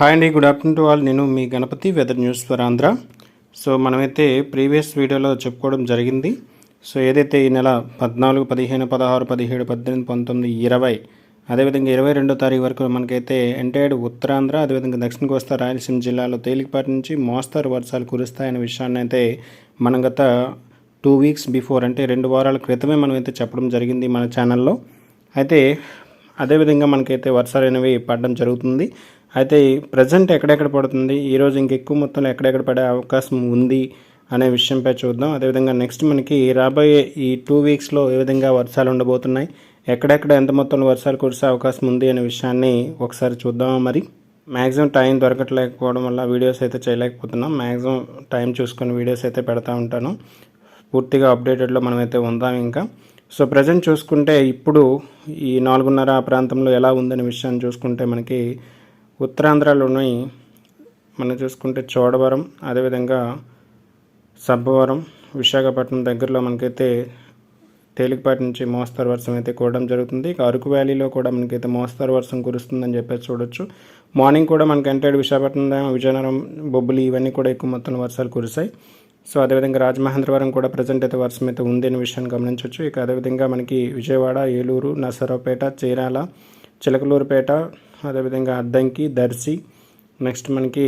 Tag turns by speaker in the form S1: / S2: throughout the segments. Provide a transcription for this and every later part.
S1: Hi అండి good afternoon to all నేను మీ Ganapati weather news for Andhra. So మనమైతే previous వీడియోలో చెప్పుకోవడం జరిగింది. సో ఏదైతే ఈ నెల పద్నాలుగు పదిహేను పదహారు పదిహేడు పద్దెనిమిది పంతొమ్మిది ఇరవై అదేవిధంగా ఇరవై రెండో తారీఖు వరకు మనకైతే ఎంటైర్డ్ ఉత్తరాంధ్ర అదేవిధంగా దక్షిణ కోస్తా రాయలసీమ జిల్లాలో తేలికపాటి నుంచి మోస్తారు వర్షాలు కురుస్తాయనే విషయాన్ని అయితే మనం గత టూ వీక్స్ బిఫోర్ అంటే రెండు వారాల క్రితమే మనం అయితే చెప్పడం జరిగింది మన ఛానల్లో అయితే అదేవిధంగా మనకైతే వర్షాలు అనేవి పడడం జరుగుతుంది. అయితే ప్రజెంట్ ఎక్కడెక్కడ పడుతుంది? ఈరోజు ఇంకెక్కువ మొత్తంలో ఎక్కడెక్కడ పడే అవకాశం ఉంది అనే విషయంపై చూద్దాం. అదేవిధంగా నెక్స్ట్ మనకి రాబోయే ఈ టూ వీక్స్లో ఏ విధంగా వర్షాలు ఉండబోతున్నాయి? ఎక్కడెక్కడ ఎంత మొత్తంలో వర్షాలు కురిసే అవకాశం ఉంది అనే విషయాన్ని ఒకసారి చూద్దామా మరి? మ్యాక్సిమం టైం దొరకట్లేకపోవడం వల్ల వీడియోస్ అయితే చేయలేకపోతున్నాం. మ్యాక్సిమం టైం చూసుకొని వీడియోస్ అయితే పెడతా ఉంటాను. పూర్తిగా అప్డేటెడ్లో మనమైతే ఉందాం ఇంకా. సో ప్రజెంట్ చూసుకుంటే ఇప్పుడు ఈ నాలుగున్నర ఆ ప్రాంతంలో ఎలా ఉందనే విషయాన్ని చూసుకుంటే మనకి ఉత్తరాంధ్రలోని మనం చూసుకుంటే చోడవరం అదేవిధంగా సబ్బవరం విశాఖపట్నం దగ్గరలో మనకైతే తేలికపాటి నుంచి మోస్తరు వర్షం అయితే కూడడం జరుగుతుంది. ఇక అరకు వ్యాలీలో కూడా మనకైతే మోస్తరు వర్షం కురుస్తుందని చెప్పేసి చూడొచ్చు. మార్నింగ్ కూడా మనకి అంటే విశాఖపట్నం విజయనగరం బొబ్బులు ఇవన్నీ కూడా ఎక్కువ మొత్తంలో వర్షాలు కురిశాయి. సో అదేవిధంగా రాజమహేంద్రవరం కూడా ప్రజెంట్ అయితే వర్షం అయితే ఉంది అనే విషయాన్ని గమనించవచ్చు ఇక అదేవిధంగా మనకి విజయవాడ ఏలూరు నర్సరావుపేట చీరాల చిలకలూరుపేట అదేవిధంగా అద్దంకి దర్శి నెక్స్ట్ మనకి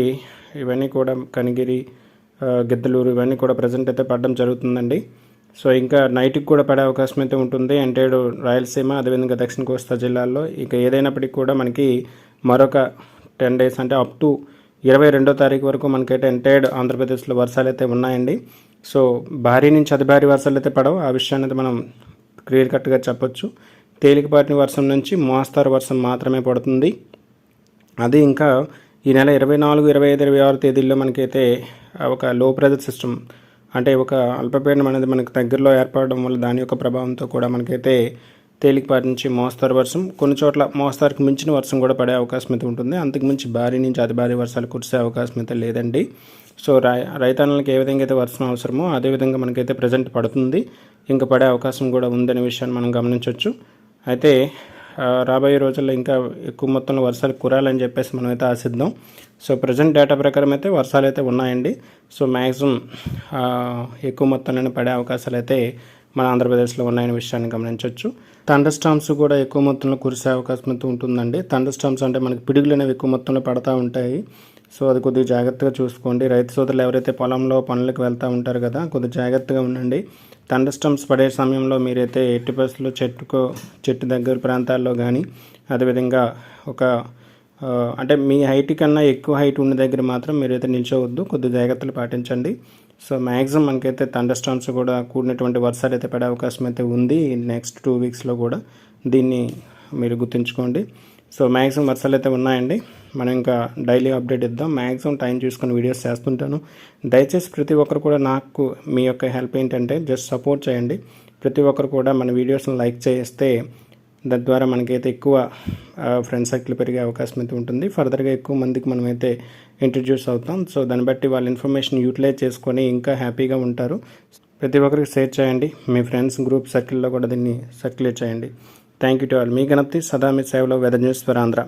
S1: ఇవన్నీ కూడా కనిగిరి గిద్దలూరు ఇవన్నీ కూడా ప్రజెంట్ అయితే పడడం జరుగుతుందండి. సో ఇంకా నైట్కి కూడా పడే అవకాశం అయితే ఉంటుంది. అంటే రాయలసీమ అదేవిధంగా దక్షిణ కోస్తా జిల్లాల్లో ఇక ఏదైనప్పటికీ కూడా మనకి మరొక టెన్ డేస్ అంటే అప్ టు ఇరవై రెండో తారీఖు వరకు మనకైతే ఎంటైర్డ్ ఆంధ్రప్రదేశ్లో వర్షాలు అయితే ఉన్నాయండి. సో భారీ నుంచి అతి భారీ వర్షాలు అయితే పడవు. ఆ విషయాన్ని అయితే మనం క్లియర్ కట్గా చెప్పొచ్చు. తేలికపాటి వర్షం నుంచి మోస్తారు వర్షం మాత్రమే పడుతుంది. అది ఇంకా ఈ నెల ఇరవై నాలుగు ఇరవై ఐదు ఇరవై ఆరు తేదీల్లో మనకైతే ఒక లో ప్రెజర్ సిస్టమ్ అంటే ఒక అల్పపీడనం అనేది మనకు దగ్గరలో ఏర్పడడం వల్ల దాని యొక్క ప్రభావంతో కూడా మనకైతే తేలికపాటి నుంచి మోస్తరు వర్షం కొన్ని చోట్ల మోస్తారుకు మించిన వర్షం కూడా పడే అవకాశం అయితే ఉంటుంది. అంతకు మించి భారీ నుంచి అతి భారీ వర్షాలు కురిసే అవకాశం అయితే లేదండి. సో రై రైతాంగాలకు ఏ విధంగా అయితే వర్షం అవసరమో అదే విధంగా మనకైతే ప్రజెంట్ పడుతుంది. ఇంకా పడే అవకాశం కూడా ఉందనే విషయాన్ని మనం గమనించవచ్చు. అయితే రాబోయే రోజుల్లో ఇంకా ఎక్కువ మొత్తంలో వర్షాలు కురాలని చెప్పేసి మనం అయితే ఆశిద్దాం. సో ప్రజెంట్ డేటా ప్రకారం అయితే వర్షాలు అయితే ఉన్నాయండి. సో మ్యాక్సిమం ఎక్కువ మొత్తంలోనే పడే అవకాశాలు అయితే మన ఆంధ్రప్రదేశ్లో ఉన్నాయనే విషయాన్ని గమనించవచ్చు థండర్ స్టామ్స్ కూడా ఎక్కువ మొత్తంలో కురిసే అవకాశం అయితే ఉంటుందండి. థండర్ స్టామ్స్ అంటే మనకి పిడుగులు అనేవి ఎక్కువ మొత్తంలో పడతా ఉంటాయి. సో అది కొద్దిగా జాగ్రత్తగా చూసుకోండి. రైతు సోదరులు ఎవరైతే పొలంలో పనులకు వెళ్తూ ఉంటారు కదా కొద్దిగా జాగ్రత్తగా ఉండండి. థండర్ పడే సమయంలో మీరైతే ఎట్టి బస్సులు చెట్టుకో చెట్టు దగ్గర ప్రాంతాల్లో కానీ అదేవిధంగా ఒక అంటే మీ హైట్ కన్నా ఎక్కువ హైట్ ఉన్న దగ్గర మాత్రం మీరైతే నిల్చోవద్దు. కొద్ది జాగ్రత్తలు పాటించండి. సో మ్యాక్సిమం మనకైతే థండర్ స్టామ్స్ కూడా కూడినటువంటి వర్షాలు అయితే పడే అవకాశం అయితే ఉంది నెక్స్ట్ టూ వీక్స్లో కూడా. దీన్ని మీరు గుర్తుంచుకోండి. సో మ్యాక్సిమం వర్షాలు అయితే ఉన్నాయండి. మనం ఇంకా డైలీ అప్డేట్ ఇద్దాం. మ్యాక్సిమం టైం చూసుకొని వీడియోస్ చేస్తుంటాను. దయచేసి ప్రతి ఒక్కరు కూడా నాకు మీ యొక్క హెల్ప్ ఏంటంటే జస్ట్ సపోర్ట్ చేయండి. ప్రతి ఒక్కరు కూడా మన వీడియోస్ని లైక్ చేస్తే దాని ద్వారా మనకైతే ఎక్కువ ఫ్రెండ్ సర్కిల్ పెరిగే అవకాశం అయితే ఉంటుంది. ఫర్దర్గా ఎక్కువ మందికి మనమైతే ఇంట్రడ్యూస్ అవుతాం. సో దాన్ని బట్టి వాళ్ళ ఇన్ఫర్మేషన్ యూటిలైజ్ చేసుకొని ఇంకా హ్యాపీగా ఉంటారు. ప్రతి ఒక్కరికి షేర్ చేయండి. మీ ఫ్రెండ్స్ గ్రూప్ సర్కిల్లో కూడా దీన్ని సర్క్యులేట్ చేయండి. Thank you to all. మీ గణపతి సదా మీ సేవలో వెదర్ న్యూస్ ఫర్ ఆంధ్ర